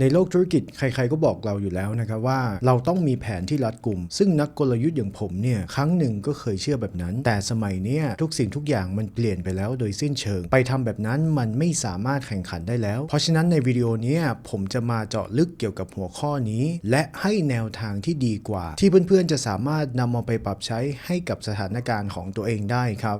ในโลกธุรกิจใครๆก็บอกเราอยู่แล้วนะครับว่าเราต้องมีแผนที่รัดกุม ซึ่งนักกลยุทธ์อย่างผมเนี่ยครั้งหนึ่งก็เคยเชื่อแบบนั้น แต่สมัยเนี้ยทุกสิ่งทุกอย่างมันเปลี่ยนไปแล้วโดยสิ้นเชิง ไปทำแบบนั้นมันไม่สามารถแข่งขันได้แล้ว เพราะฉะนั้นในวิดีโอนี้ผมจะมาเจาะลึกเกี่ยวกับหัวข้อนี้ และให้แนวทางที่ดีกว่า ที่เพื่อนๆจะสามารถนำมาไปปรับใช้ให้กับสถานการณ์ของตัวเองได้ครับ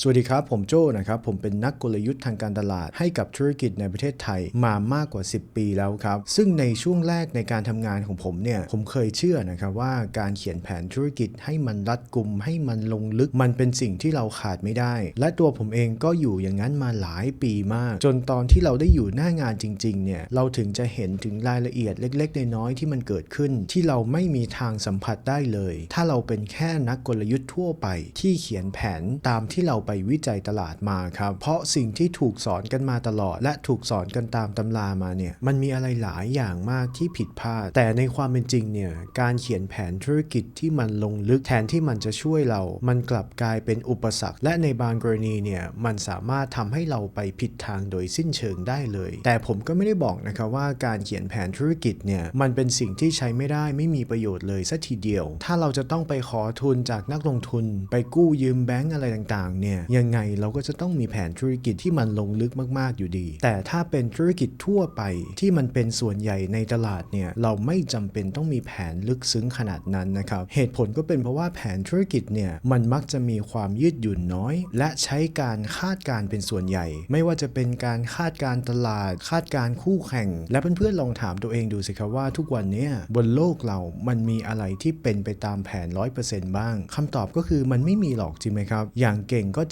สวัสดีครับ ผมโจ้นะครับ ผมเป็นนักกลยุทธ์ทางการตลาดให้กับธุรกิจในประเทศไทยมามากกว่า 10 ปีแล้วครับ ซึ่งในช่วงแรกในการทำงานของผมเนี่ย ผมเคยเชื่อนะครับว่าการเขียนแผนธุรกิจให้มันรัดกุม ให้มันลงลึกมันเป็นสิ่งที่เราขาดไม่ได้ และตัวผมเองก็อยู่อย่างนั้นมาหลายปีมาก จนตอนที่เราได้อยู่หน้างานจริงๆเนี่ยเราถึงจะเห็นถึงรายละเอียดเล็กๆน้อยๆที่มันเกิดขึ้น ที่เราไม่มีทางสัมผัสได้เลย ถ้าเราเป็นแค่นักกลยุทธ์ทั่วไป ที่เขียนแผนตามที่เราไปวิจัยตลาดมาครับ เพราะสิ่งที่ถูกสอนกันมาตลอด และถูกสอนกันตามตำรามาเนี่ยมันมีอะไรหลายอย่างมากที่ผิดพลาด แต่ในความเป็นจริงเนี่ยการเขียนแผนธุรกิจที่มันลงลึกแทนที่มันจะช่วยเรา มันกลับกลายเป็นอุปสรรค และในบางกรณีเนี่ยมันสามารถทำให้เราไปผิดทางโดยสิ้นเชิงได้เลย แต่ผมก็ไม่ได้บอกนะครับว่าการเขียนแผนธุรกิจเนี่ยมันเป็นสิ่งที่ใช้ไม่ได้ไม่มีประโยชน์เลยสัทีเดียว ถ้าเราจะต้องไปขอทุนจากนักลงทุน ไปกู้ยืมแบงก์อะไรต่างๆเนี่ยยังไงเราก็จะต้องมีแผนธุรกิจที่มันลงลึกมากๆอยู่ดี แต่ถ้าเป็นธุรกิจทั่วไปที่มันเป็นส่วนใหญ่ในตลาดเนี่ยเราไม่จำเป็นต้องมีแผนลึกซึ้งขนาดนั้นนะครับเหตุผลก็เป็นเพราะว่าแผนธุรกิจเนี่ยมันมักจะมีความยืดหยุ่นน้อย และใช้การคาดการเป็นส่วนใหญ่ ไม่ว่าจะเป็นการคาดการตลาด คาดการคู่แข่ง และเพื่อนๆลองถามตัวเองดูสิครับว่าทุกวันเนี้ยบนโลกเรามันมีอะไรที่เป็นไปตามแผน 100%บ้างคำตอบก็คือมันไม่มีหรอกจริงไหมครับ อย่างเก่งก็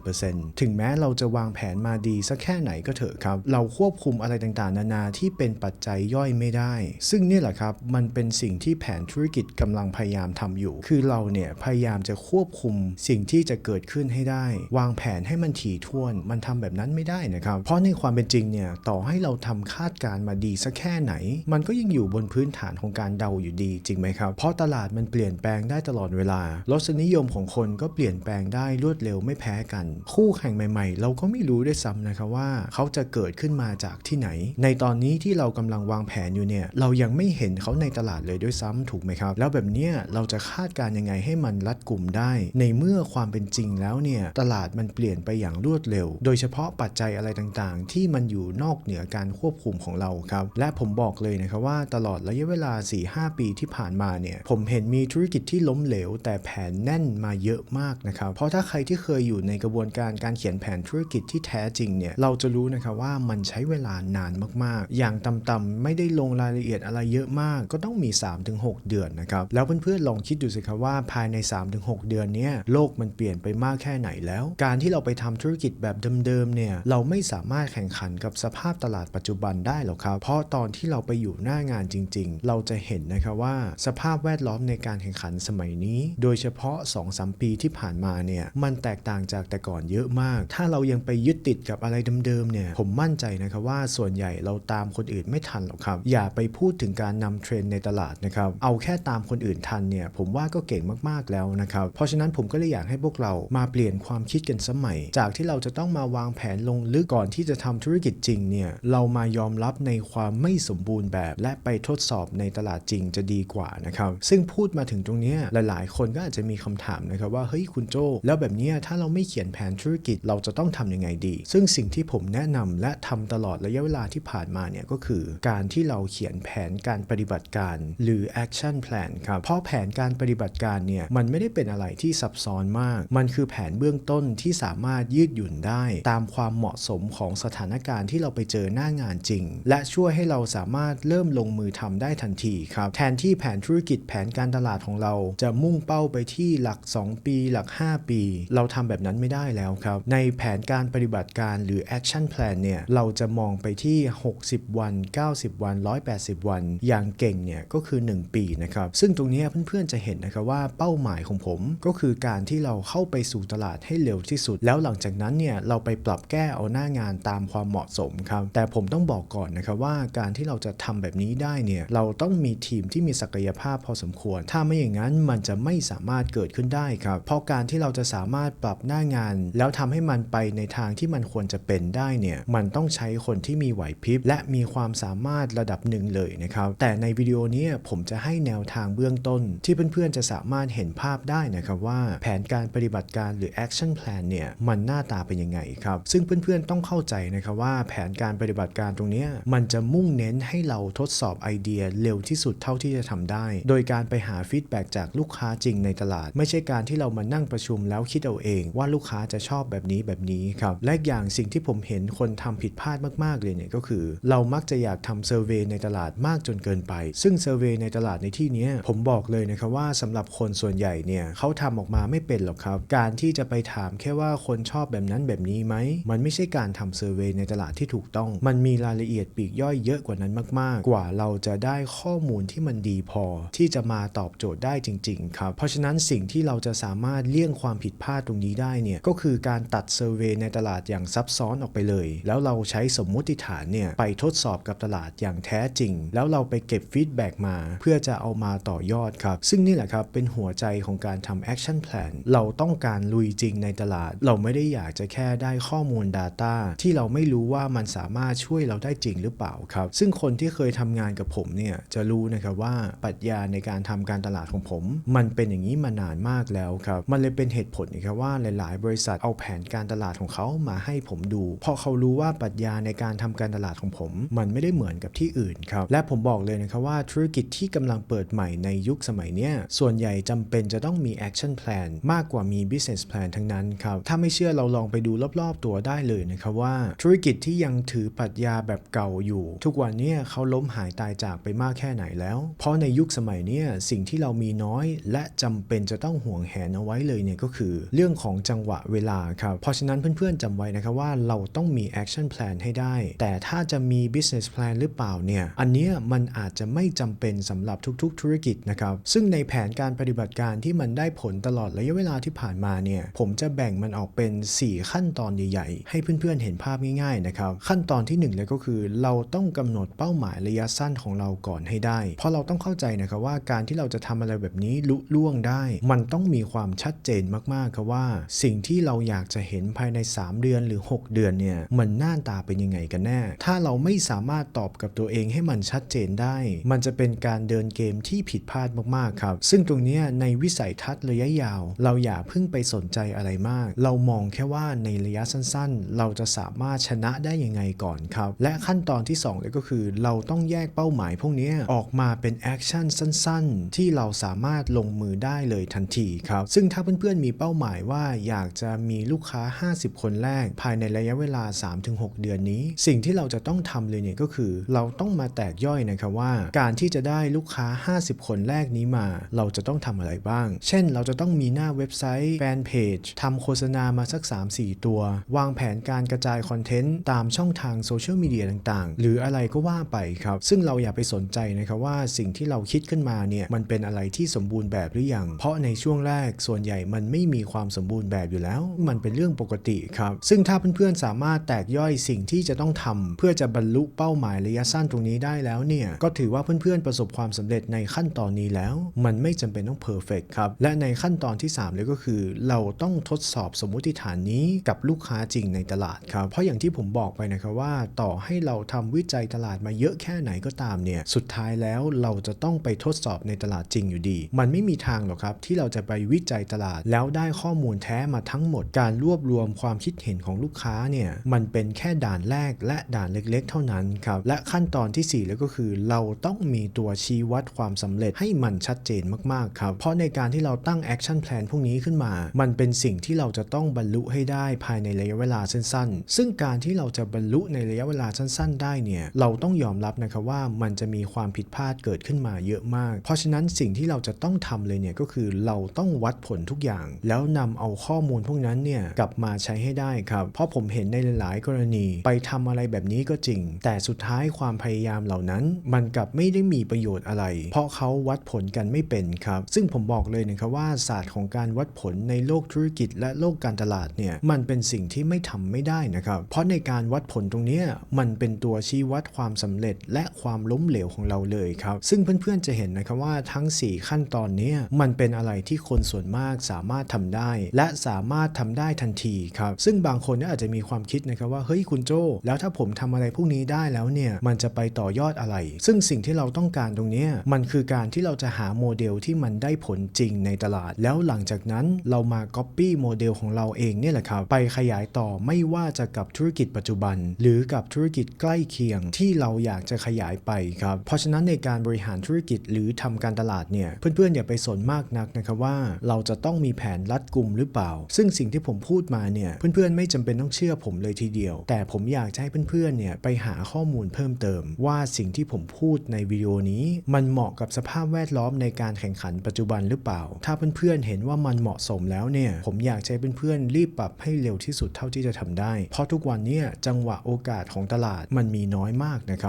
7-80%ถึงแม้เราจะวางแผนมาดีสักแค่ไหนก็เถอะครับ เราควบคุมอะไรต่างๆ นานาที่เป็นปัจจัยย่อยไม่ได้ ซึ่งนี่แหละครับ มันเป็นสิ่งที่แผนธุรกิจกำลังพยายามทำอยู่ คือเราเนี่ยพยายามจะควบคุมสิ่งที่จะเกิดขึ้นให้ได้ วางแผนให้มันถี่ถ้วน มันทำแบบนั้นไม่ได้นะครับ เพราะในความเป็นจริงเนี่ยต่อให้เราทำคาดการณ์มาดีสักแค่ไหน มันก็ยังอยู่บนพื้นฐานของการเดาอยู่ดีจริงไหมครับ เพราะตลาดมันเปลี่ยนแปลงได้ตลอดเวลารสนิยมของคนก็เปลี่ยนแปลงได้รวดเร็วไม่แพ้กัน คู่แข่งใหม่ ๆ เราก็ไม่รู้ด้วยซ้ำนะครับว่าเขาจะเกิดขึ้นมาจากที่ไหน ในตอนนี้ที่เรากำลังวางแผนอยู่เนี่ยเรายังไม่เห็นเขาในตลาดเลยด้วยซ้ำถูกไหมครับ แล้วแบบเนี้ยเราจะคาดการณ์ยังไงให้มันรัดกลุ่มได้ ในเมื่อความเป็นจริงแล้วเนี่ยตลาดมันเปลี่ยนไปอย่างรวดเร็ว โดยเฉพาะปัจจัยอะไรต่างๆ ที่มันอยู่นอกเหนือการควบคุมของเราครับและผมบอกเลยนะครับว่าตลอดระยะเวลา 4-5 ปีที่ผ่านมาเนี่ยผมเห็นมีธุรกิจที่ล้มเหลว แต่แผนแน่นมาเยอะมากนะครับเพราะถ้าใครที่เคยอยู่ในกระบวนการการเขียนแผนธุรกิจที่แท้จริงเนี่ยเราจะรู้นะครับว่ามันใช้เวลานานมากๆ อย่างต่ำๆไม่ได้ลงรายละเอียดอะไรเยอะมาก ก็ต้องมี 3-6 เดือนนะครับแล้วเพื่อนๆลองคิดดูสิครับว่าภายใน 3-6 เดือนเนี้ยโลกมันเปลี่ยนไปมากแค่ไหนแล้ว การที่เราไปทำธุรกิจแบบเดิมๆเนี่ยเราไม่สามารถแข่งขันกับสภาพตลาดปัจจุบันได้หรอกครับ เพราะตอนที่เราไปอยู่หน้างานจริง ๆ เราจะเห็นนะครับว่าสภาพแวดล้อมในการแข่งขันสมัยนี้ โดยเฉพาะ 2-3 ปีที่ผ่านมาเนี่ยมันแตกต่างจากแต่ก่อนเยอะมาก ถ้าเรายังไปยึดติดกับอะไรเดิมๆเนี่ยผมมั่นใจนะครับว่าส่วนใหญ่เราตามคนอื่นไม่ทันหรอกครับ อย่าไปพูดถึงการนำเทรนด์ในตลาดนะครับเอาแค่ตามคนอื่นทันเนี่ยผมว่าก็เก่งมากๆแล้วนะครับเพราะฉะนั้นผมก็เลยอยากให้พวกเรามาเปลี่ยนความคิดกันสมัย จากที่เราจะต้องมาวางแผนลงลึกก่อนที่จะทำธุรกิจจริงเนี่ยเรามายอมรับในความไม่สมบูรณ์แบบ และไปทดสอบในตลาดจริงจะดีกว่านะครับซึ่งพูดมาถึงตรงนี้หลาย ๆ คนก็อาจจะมีคำถามนะครับว่าเฮ้ยคุณโจแล้วแบบเนี้ยถ้าเราไม่เขียนแผนธุรกิจเราจะต้องทำยังไงดี ซึ่งสิ่งที่ผมแนะนำและทำตลอดระยะเวลาที่ผ่านมาเนี่ยก็คือการที่เราเขียนแผนการปฏิบัติการ หรือ action plan ครับเพราะแผนการปฏิบัติการเนี่ยมันไม่ได้เป็นอะไรที่ซับซ้อนมาก มันคือแผนเบื้องต้นที่สามารถยืดหยุ่นได้ ตามความเหมาะสมของสถานการณ์ที่เราไปเจอหน้างานจริง และช่วยให้เราสามารถเริ่มลงมือทำได้ทันทีครับแทนที่แผนธุรกิจแผนการตลาดของเรา จะมุ่งเป้าไปที่หลัก 2 ปี หลัก 5 ปี เราทำแบบนั้นไม่ได้แล้วครับ ในแผนการปฏิบัติการหรือ action plan เนี่ยเราจะมองไปที่ 60 วัน 90 วัน 180 วัน อย่างเก่งเนี่ยก็คือ 1 ปีนะครับ ซึ่งตรงนี้เพื่อนๆจะเห็นนะครับว่าเป้าหมายของผมก็คือการที่เราเข้าไปสู่ตลาดให้เร็วที่สุด แล้วหลังจากนั้นเนี่ยเราไปปรับแก้เอาหน้างานตามความเหมาะสมครับ แต่ผมต้องบอกก่อนนะครับว่าการที่เราจะทำแบบนี้ได้เนี่ยเราต้องมีทีมที่มีศักยภาพพอสมควร ถ้าไม่อย่างนั้นมันจะไม่สามารถเกิดขึ้นได้ครับ เพราะการที่เราจะสามารถปรับรับหน้างาน แล้วทำให้มันไปในทางที่มันควรจะเป็นได้เนี่ยมันต้องใช้คนที่มีไหวพริบและมีความสามารถระดับหนึ่งเลยนะครับแต่ในวิดีโอนี้ผมจะให้แนวทางเบื้องต้น ที่เพื่อนๆจะสามารถเห็นภาพได้นะครับว่าแผนการปฏิบัติการหรือ action plan เนี่ยมันหน้าตาเป็นยังไงครับซึ่งเพื่อนๆต้องเข้าใจนะครับว่าแผนการปฏิบัติการตรงนี้มันจะมุ่งเน้นให้เราทดสอบไอเดียเร็วที่สุดเท่าที่จะทำได้ โดยการไปหาฟีดแบ็กจากลูกค้าจริงในตลาด ไม่ใช่การที่เรามานั่งประชุมแล้วคิดเอาเองว่าลูกค้าจะชอบแบบนี้แบบนี้ครับและอย่างสิ่งที่ผมเห็นคนทำผิดพลาดมากๆเลยเนี่ยก็คือ เรามักจะอยากทำเซอร์เวยในตลาดมากจนเกินไป ซึ่งเซอร์เวยในตลาดในที่นี้ผมบอกเลยนะครับว่าสำหรับคนส่วนใหญ่เนี่ยเขาทำออกมาไม่เป็นหรอกครับ การที่จะไปถามแค่ว่าคนชอบแบบนั้นแบบนี้ไหมมันไม่ใช่การทำเซอร์เวยในตลาดที่ถูกต้อง มันมีรายละเอียดปีกย่อยเยอะกว่านั้นมาก ๆ กว่าเราจะได้ข้อมูลที่มันดีพอ ที่จะมาตอบโจทย์ได้จริง ๆ ครับ เพราะฉะนั้นสิ่งที่เราจะสามารถเลี่ยงความผิดพลาดตรงนี้ได้เนี่ยก็คือการตัดเซอร์เวยในตลาดอย่างซับซ้อนออกไปเลย แล้วเราใช้สมมุติฐานเนี่ยไปทดสอบกับตลาดอย่างแท้จริง แล้วเราไปเก็บฟีดแบ็กมา เพื่อจะเอามาต่อยอดครับ ซึ่งนี่แหละครับเป็นหัวใจของการทำ action plan เราต้องการลุยจริงในตลาด เราไม่ได้อยากจะแค่ได้ข้อมูล Data ที่เราไม่รู้ว่ามันสามารถช่วยเราได้จริงหรือเปล่าครับ ซึ่งคนที่เคยทำงานกับผมเนี่ยจะรู้นะครับว่าปรัชญาในการทำการตลาดของผม มันเป็นอย่างนี้มานานมากแล้วครับ มันเลยเป็นเหตุผลนะครับว่าหลาย ๆ บริษัทเอาแผนการตลาดของเขามาให้ผมดูเพราะเขารู้ว่าปรัชญาในการทำการตลาดของผม มันไม่ได้เหมือนกับที่อื่นครับ และผมบอกเลยนะครับว่าธุรกิจที่กำลังเปิดใหม่ในยุคสมัยเนี้ยส่วนใหญ่จำเป็นจะต้องมี action plan มากกว่ามี business plan ทั้งนั้นครับ ถ้าไม่เชื่อเราลองไปดูรอบ ๆ ตัวได้เลยนะครับว่า ธุรกิจที่ยังถือปรัชญาแบบเก่าอยู่ ทุกวันนี้เขาล้มหายตายจากไปมากแค่ไหนแล้ว เพราะในยุคสมัยเนี้ยสิ่งที่เรามีน้อย และจำเป็นจะต้องห่วงแหนเอาไว้เลยเนี่ยก็คือ เรื่องของจังหวะเวลาครับ เพราะฉะนั้นเพื่อนๆจำไว้นะครับว่าเราต้องมี action plan ให้ได้ แต่ถ้าจะมี business plan หรือเปล่าเนี่ย อันนี้มันอาจจะไม่จำเป็นสำหรับทุกๆ ธุรกิจนะครับ ซึ่งในแผนการปฏิบัติการที่มันได้ผลตลอดระยะเวลาที่ผ่านมาเนี่ย ผมจะแบ่งมันออกเป็น 4 ขั้นตอนใหญ่ๆ ให้เพื่อนๆเห็นภาพง่ายๆนะครับ ขั้นตอนที่ 1 เลยก็คือเราต้องกำหนดเป้าหมายระยะสั้นของเราก่อนให้ได้ เพราะเราต้องเข้าใจนะครับว่าการที่เราจะทำอะไรแบบนี้ลุล่วงได้ มันต้องมีความชัดเจนมากๆครับว่าสิ่งที่เราอยากจะเห็นภายใน 3 เดือนหรือ 6 เดือนเนี่ยมันหน้าตาเป็นยังไงกันแน่ ถ้าเราไม่สามารถตอบกับตัวเองให้มันชัดเจนได้ มันจะเป็นการเดินเกมที่ผิดพลาดมากๆครับ ซึ่งตรงนี้ในวิสัยทัศน์ระยะยาว เราอย่าเพิ่งไปสนใจอะไรมาก เรามองแค่ว่าในระยะสั้นๆ เราจะสามารถชนะได้ยังไงก่อนครับ และขั้นตอนที่2เลยก็คือ เราต้องแยกเป้าหมายพวกนี้ออกมาเป็นแอคชั่นสั้น ๆ ที่เราสามารถลงมือได้เลยทันทีครับ ซึ่งถ้าเพื่อนๆมีเป้าหมายว่าอยากจะมีลูกค้า 50 คนแรก ภายในระยะเวลา 3-6 เดือนนี้ สิ่งที่เราจะต้องทำเลยเนี่ยก็คือ เราต้องมาแตกย่อยนะครับว่า การที่จะได้ลูกค้า 50 คนแรกนี้มา เราจะต้องทำอะไรบ้าง เช่น เราจะต้องมีหน้าเว็บไซต์แฟนเพจทำโฆษณามาสัก 3-4 ตัว วางแผนการกระจายคอนเทนต์ตามช่องทางโซเชียลมีเดียต่างๆ หรืออะไรก็ว่าไปครับ ซึ่งเราอย่าไปสนใจนะครับว่าสิ่งที่เราคิดขึ้นมาเนี่ยมันเป็นอะไรที่สมบูรณ์แบบหรือยังเพราะในช่วงแรกส่วนใหญ่มันไม่มีความสมบูรณ์แบบอยู่แล้ว มันเป็นเรื่องปกติครับซึ่งถ้าเพื่อนๆสามารถแตกย่อยสิ่งที่จะต้องทำเพื่อจะบรรลุเป้าหมายระยะสั้นตรงนี้ได้แล้วเนี่ยก็ถือว่าเพื่อนๆประสบความสำเร็จในขั้นตอนนี้แล้ว มันไม่จำเป็นต้องเพอร์เฟกครับและในขั้นตอนที่ 3 เลยก็คือ เราต้องทดสอบสมมุติฐานนี้กับลูกค้าจริงในตลาดครับเพราะอย่างที่ผมบอกไปนะครับว่า ต่อให้เราทำวิจัยตลาดมาเยอะแค่ไหนก็ตามเนี่ยสุดท้ายแล้วเราจะต้องไปทดสอบในตลาดจริงอยู่ดี มันไม่มีทางหรอกครับที่เราจะไปวิจัยตลาดแล้วได้ข้อมูลแท้มาทั้งหมดการรวบรวมความคิดเห็นของลูกค้าเนี่ยมันเป็นแค่ด่านแรกและด่านเล็กๆ เท่านั้นครับและขั้นตอนที่ 4 แล้วก็คือเราต้องมีตัวชี้วัดความสำเร็จให้มันชัดเจนมากๆครับเพราะในการที่เราตั้งแอคชั่นแพลนพวกนี้ขึ้นมา มันเป็นสิ่งที่เราจะต้องบรรลุให้ได้ภายในระยะเวลาสั้นๆ ซึ่งการที่เราจะบรรลุในระยะเวลาสั้น ๆ ได้เนี่ยเราต้องยอมรับนะครับว่ามันจะมีความผิดพลาดเกิดขึ้นมาเยอะมาก เพราะฉะนั้นสิ่งที่เราจะต้องทำเลยเนี่ยก็คือเราต้องวัดผลทุกอย่าง แล้วนำเอาข้อมูลพวกนั้นเนี่ยกลับมาใช้ให้ได้ครับ เพราะผมเห็นในหลาย ๆ กรณีไปทำอะไรแบบนี้ก็จริง แต่สุดท้ายความพยายามเหล่านั้น มันกลับไม่ได้มีประโยชน์อะไร เพราะเขาวัดผลกันไม่เป็นครับ ซึ่งผมบอกเลยนะครับว่าศาสตร์ของการวัดผลในโลกธุรกิจ และโลกการตลาดเนี่ยมันเป็นสิ่งที่ไม่ทำไม่ได้นะครับ เพราะในการวัดผลตรงนี้มันเป็นตัวชี้วัดความสำเร็จ และความล้มเหลวของเราเลยครับ ซึ่งเพื่อน ๆ จะเห็นนะครับว่าทั้ง 4 ขั้นตอนนี้มันเป็นอะไรที่คนส่วนมากสามารถทำได้ และและสามารถทำได้ทันทีครับซึ่งบางคนเนี่ยอาจจะมีความคิดนะครับว่าเฮ้ยคุณโจแล้วถ้าผมทำอะไรพวกนี้ได้แล้วเนี่ยมันจะไปต่อยอดอะไร ซึ่งสิ่งที่เราต้องการตรงนี้มันคือการที่เราจะหาโมเดลที่มันได้ผลจริงในตลาด แล้วหลังจากนั้นเรามา Copy โมเดลของเราเองเนี่ยแหละครับไปขยายต่อไม่ว่าจะกับธุรกิจปัจจุบัน หรือกับธุรกิจใกล้เคียงที่เราอยากจะขยายไปครับเพราะฉะนั้นในการบริหารธุรกิจหรือทำการตลาดเนี่ยเพื่อนๆอย่าไปสนมากนักนะครับว่าเราจะต้องมีแผนรัดกลุ่มหรือเปล่า ซึ่งสิ่งที่ผมพูดมาเนี่ยเพื่อนๆไม่จำเป็นต้องเชื่อผมเลยทีเดียว แต่ผมอยากจะให้เพื่อนๆเนี่ยไปหาข้อมูลเพิ่มเติม ว่าสิ่งที่ผมพูดในวิดีโอนี้ มันเหมาะกับสภาพแวดล้อมในการแข่งขันปัจจุบันหรือเปล่า ถ้าเพื่อนๆเห็นว่ามันเหมาะสมแล้วเนี่ยผมอยากให้เพื่อนๆรีบปรับให้เร็วที่สุดเท่าที่จะทำได้ เพราะทุกวันนี้จังหวะโอกาสของตลาดมันมีน้อยมากนะครับ